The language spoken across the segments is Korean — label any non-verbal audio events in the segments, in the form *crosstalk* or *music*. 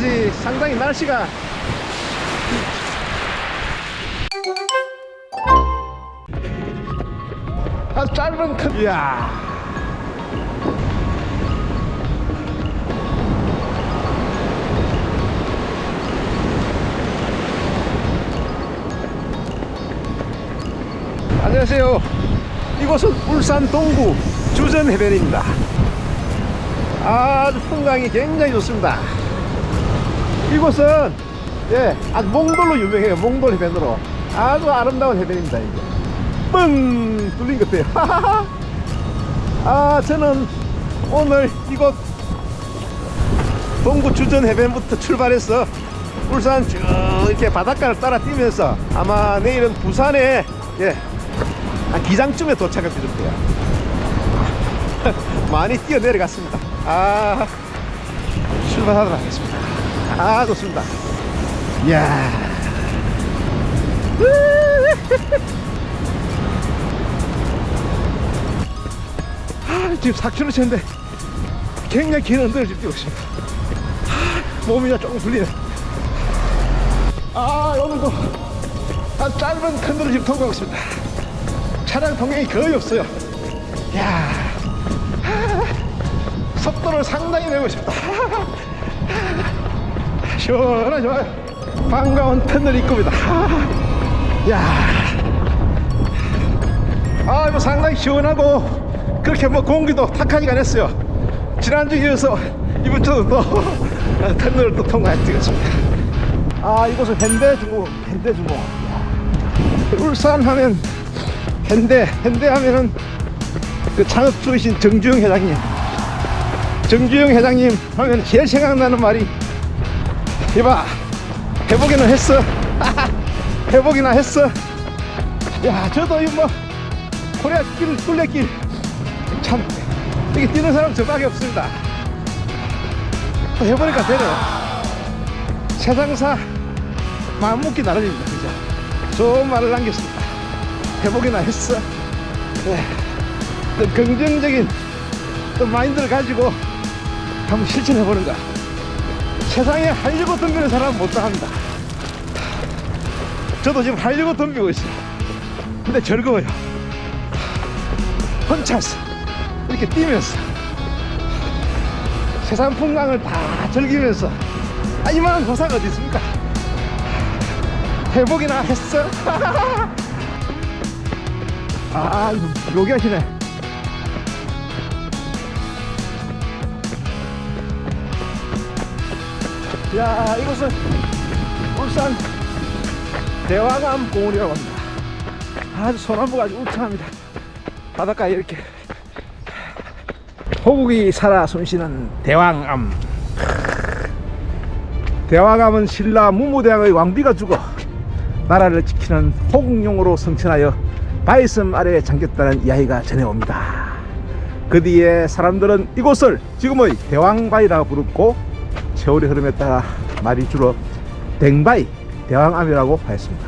때까지 상당히 날씨가 아주 짧은 큰 이야. 안녕하세요. 이곳은 울산 동구 주전 해변입니다. 아주 풍광이 굉장히 좋습니다 이곳은 예 아주 몽돌로 유명해요. 몽돌 해변으로. 아주 아름다운 해변입니다 이게. 뻥 뚫린 것 같아요 *laughs* 아 저는 오늘 이곳 동구 주전 해변부터 출발해서 울산 쭉 이렇게 바닷가를 따라 뛰면서 아마 내일은 부산에 예, 한 기장쯤에 도착할 때쯤 돼요. *laughs* 많이 뛰어 내려갔습니다. 아 출발하도록 하겠습니다 아 좋습니다. 이야. 아, 지금 4km 굉장히 긴 언덕을 지금 뛰고 있습니다. 아, 몸이 조금 불리네. 아 오늘도 아주 짧은 큰도를 지금 통과하고 있습니다. 차량 통행이 거의 없어요. 야. 속도를 상당히 내고 있습니다 시원하 좋아요 반가운 터널 입구입니다. 야. 아, 이거 상당히 시원하고 그렇게 뭐 공기도 탁하지가 않았어요. 지난주 이어서 이번 주도 또 *laughs* 터널을 또 통과해 찍었습니다. 아 이곳은 현대중공 현대중공 울산 하면 현대 현대 하면은 그 창업주이신 정주영 회장님. 정주영 회장님 하면 제일 생각나는 말이 이봐 해보기는 했어. *laughs* 해보기나 했어. 야 저도 이뭐 코리아 길 뚫레길 참 이게 뛰는 사람 저밖에 없습니다. 해보니까 되네요 세상사 마음먹기 나름입니다 그죠? 좋은 말을 남겼습니다. 해보기나 했어. 네. 또 긍정적인 또 마인드를 가지고 한번 실천해보는 거 세상에 하려고 덤비는 사람은 못 당합니다. 저도 지금 하려고 덤비고 있어요. 근데 즐거워요. 혼자서 이렇게 뛰면서 세상 풍광을 다 즐기면서 아 이만한 보상 어디 있습니까? 해보기나 했어? *laughs* 아 이거 요기 하시네 야 이곳은 울산 대왕암 공원이라고 합니다. 아주 소나무가 아주 울창합니다. 바닷가에 이렇게 호국이 살아 숨쉬는 대왕암. 대왕암은 신라 무무대왕의 왕비가 죽어 나라를 지키는 호국용으로 성천하여 바위섬 아래에 잠겼다는 이야기가 전해옵니다. 그 뒤에 사람들은 이곳을 지금의 대왕바위라고 부르고 세월이 흐름에 따라 말이 줄어 댕바위, 대왕암이라고 하였습니다.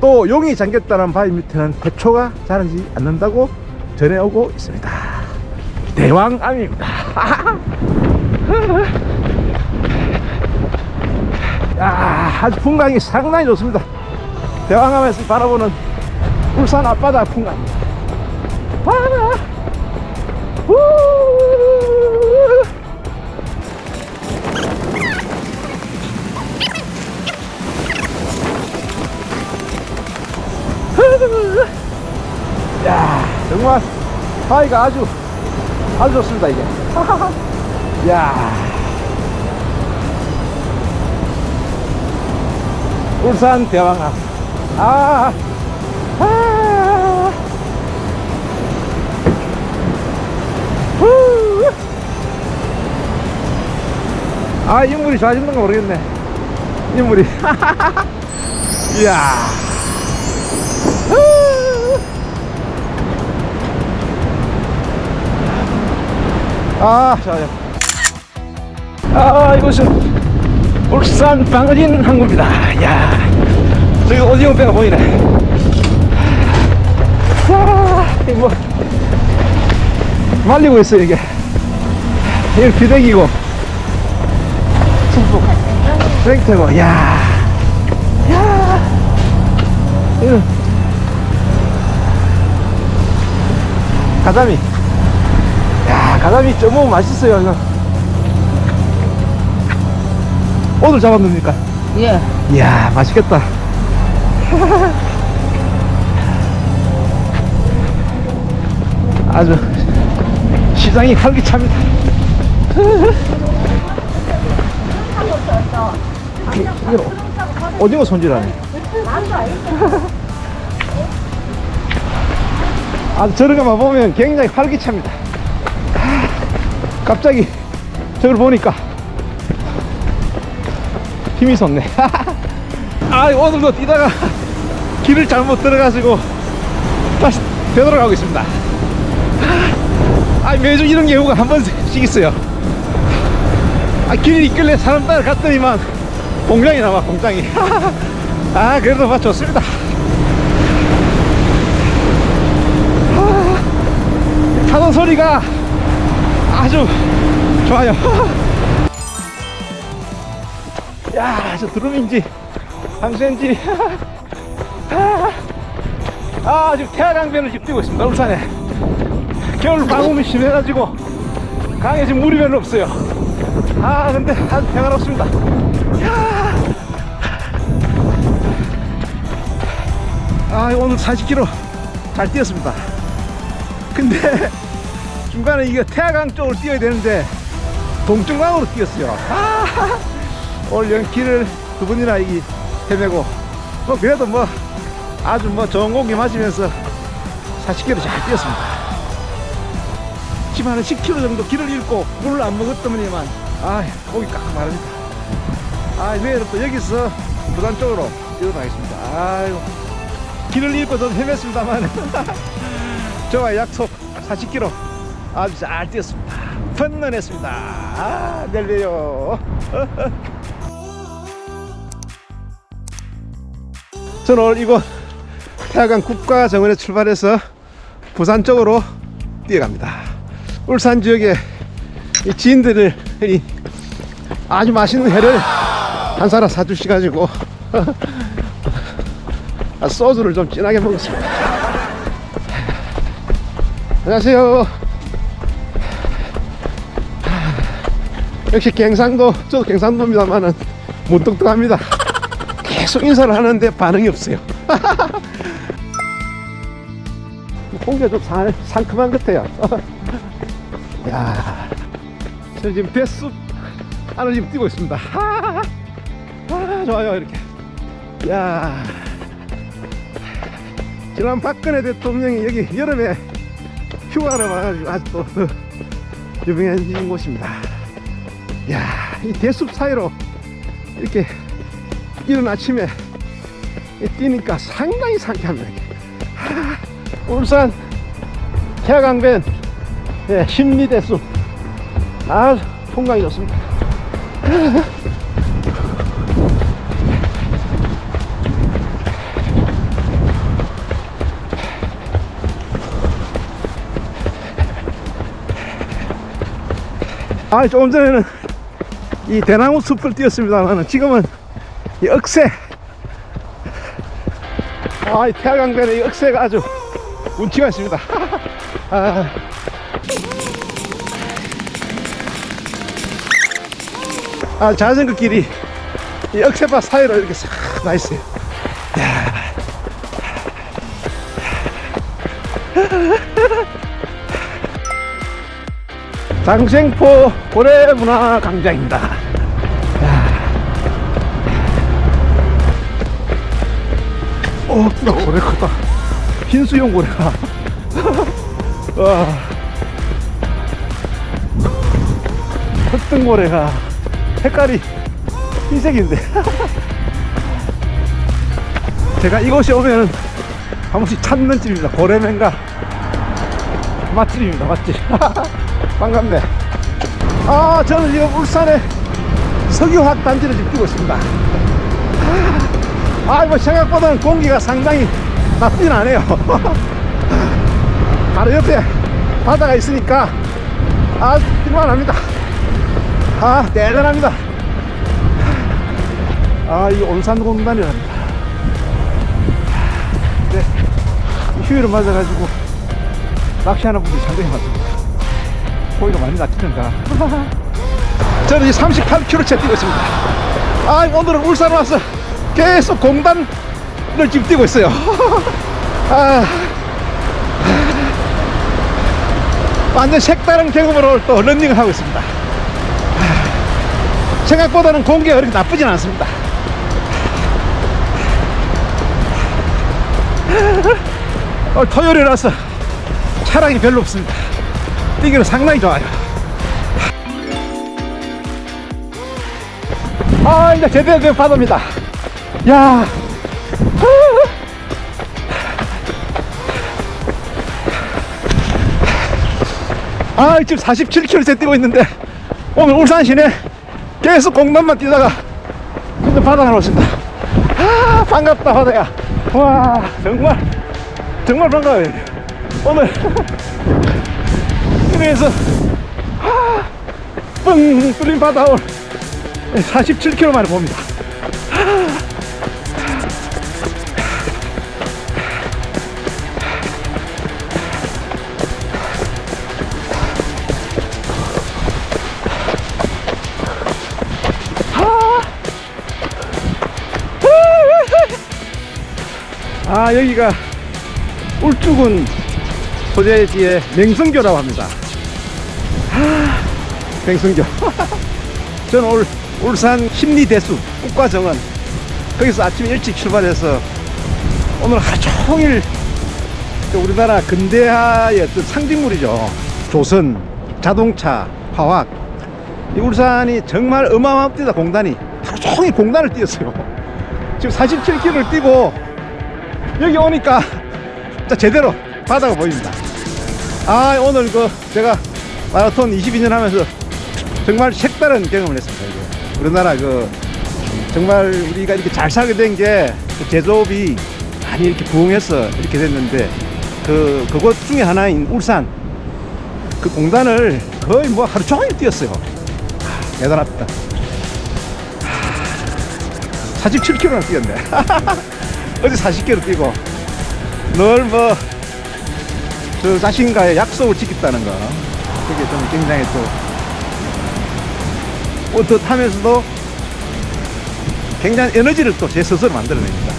또 용이 잠겼다는 바위 밑에는 해초가 자라지 않는다고 전해오고 있습니다. 대왕암입니다. *laughs* 야, 아주 풍광이 상당히 좋습니다. 대왕암에서 바라보는 울산 앞바다 풍광입니다. 바다! 우! 정말 바위가 아주 아주 좋습니다 이게. *laughs* 야. 울산 대왕암. 아, 아, 후. 아, 인물이 좋아지는 거 모르겠네. 인물이. 이야. *laughs* 아, 좋아요. 아, 이곳은 울산 방어진 항구입니다. 야, 저기 오징어 배가 보이네. 와, 이 뭐, 말리고 있어, 이게. 이게 비대기고. 푹푹. 트랙터고, 야 야, 이거. 가자미. 야, 가자미 쪄 먹으면 맛있어요, 이거. 오늘 잡았습니까? 예. 이야, 맛있겠다. 아주 시장이 활기찹니다. 이거 오징어 손질하네. 아, 저런 거만 보면 굉장히 활기찹니다. 갑자기 저걸 보니까 힘이 솟네. *laughs* 아, 오늘도 뛰다가 길을 잘못 들어가지고 다시 되돌아가고 있습니다. 아, 매주 이런 경우가 한 번씩 있어요. 아, 길이 있길래 사람 따라갔더니만 공장이 나와, 공장이. *laughs* 아, 그래도 막 좋습니다. 아, 타던 소리가 아주 좋아요. *laughs* 야, 저 드럼인지, 방수인지. *laughs* 아, 지금 태화강변을 지금 뛰고 있습니다, 울산에. 겨울 방음이 심해가지고, 강에 지금 물이 별로 없어요. 아, 근데 아주 평화롭습니다. 야. 아, 오늘 40km 잘 뛰었습니다. 근데, 중간에 이게 태화강 쪽으로 뛰어야 되는데, 동쪽강으로 뛰었어요. 아, 오늘 연 길을 두 번이나 이 헤매고 뭐 그래도 뭐 아주 뭐 좋은 공기 마시면서 40km 잘 뛰었습니다. 지금 한 10km 정도 길을 잃고 물을 안 먹었더니만 아 목이 깎아마릅니다. 아 내일은 또 여기서 부산 쪽으로 뛰어나겠습니다. 아이고 길을 잃고 좀 헤맸습니다만 *laughs* 저와 약속 40km 아주 잘 뛰었습니다. 펀런했습니다. 아 내려요. *laughs* 저는 오늘 이곳 태화강 국가정원에 출발해서 부산 쪽으로 뛰어갑니다. 울산 지역에 이 지인들을 이 아주 맛있는 회를 한 사람 사주셔가지고 아, *laughs* 소주를 좀 진하게 먹었습니다. *laughs* 안녕하세요. 역시 갱상도, 저도 갱상도입니다만은 무뚝뚝합니다. 계속 인사를 하는데 반응이 없어요. *laughs* 공기가 좀 상, 상큼한 것 같아요. *laughs* 야, 저 지금 뱃숲 안을 지금 뛰고 있습니다. 아, 좋아요, 이렇게. 야, 지난 박근혜 대통령이 여기 여름에 휴가를 와가지고 아주 또 *laughs* 유명해진 곳입니다. 야, 이 대숲 사이로 이렇게 이른 아침에 뛰니까 상당히 상쾌합니다. 하, 울산 태화강변 예, 신미대숲 아주 풍광이 좋습니다. 아, 조금 전에는 이 대나무 숲을 뛰었습니다만 지금은 이 억새. 아이 태화강변에 이 억새가 아주 운치가 있습니다. *laughs* 아. 아 자전거 길이 이 억새밭 사이로 이렇게 싹 나있어요 장생포 고래문화광장입니다 어, 나 고래 크다. 흰수염 고래가. *laughs* 와. 흑등고래가 색깔이 흰색인데. *laughs* 제가 이곳에 오면 한 번씩 찾는 집입니다. 고래맨가 맛집입니다. 맛집. *laughs* 반갑네. 아, 저는 지금 울산의 석유화학 단지를 지금 뛰고 있습니다. 아, 뭐 생각보다는 공기가 상당히 나쁘진 않아요. *laughs* 바로 옆에 바다가 있으니까 아, 뛸만합니다. 아, 대단합니다. 아, 이 온산공단이랍니다. 네, 휴일을 맞아가지고 낚시하는 분들이 상당히 많습니다. 고기가 많이 낚이는가. *laughs* 저는 이제 38km째 뛰고 있습니다. 아, 오늘은 울산 와서 계속 공단을 지금 뛰고 있어요. *laughs* 아, 완전 색다른 경험으로 또 런닝을 하고 있습니다. 생각보다는 공기가 그렇게 나쁘진 않습니다. *laughs* 어, 토요일이라서 차량이 별로 없습니다. 뛰기는 상당히 좋아요. 아, 이제 제대로 된 바다입니다. 야. 아, 지금 47km째 뛰고 있는데 오늘 울산 시내 계속 공단만 뛰다가 근데 바다가 나왔습니다. 아, 반갑다, 바다야. 와, 정말, 정말 반가워요. 오늘, 그래서, 아, 뻥 뚫린 바다 오늘 47km 만에 봅니다. 아, 여기가 울주군 소재지의 맹성교라고 합니다. 아, 맹성교. *laughs* 저는 올, 울산 심리대수 국가정원 거기서 아침 일찍 출발해서 오늘 하루 종일 그 우리나라 근대화의 어떤 상징물이죠. 조선, 자동차, 화학. 이 울산이 정말 어마어마합니다, 공단이. 하루 종일 공단을 뛰었어요. 지금 47km를 뛰고 여기 오니까 제대로 바다가 보입니다. 아, 오늘 그 제가 마라톤 22년 하면서 정말 색다른 경험을 했습니다. 이게. 우리나라 그 정말 우리가 이렇게 잘 살게 된 게 제조업이 많이 이렇게 부흥해서 이렇게 됐는데 그 그것 중에 하나인 울산 그 공단을 거의 뭐 하루 종일 뛰었어요. 하, 대단합니다. 47km나 뛰었네. *laughs* 어제 40km 뛰고 늘뭐저 자신과의 약속을 지켰다는 거 그게 좀 굉장히 또 뿌듯하면서도 굉장히 에너지를 또 제 스스로 만들어냅니다.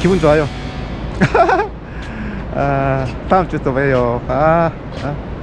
기분 좋아요. *laughs* 아, 다음 주 또 봬요. 아, 아, 네.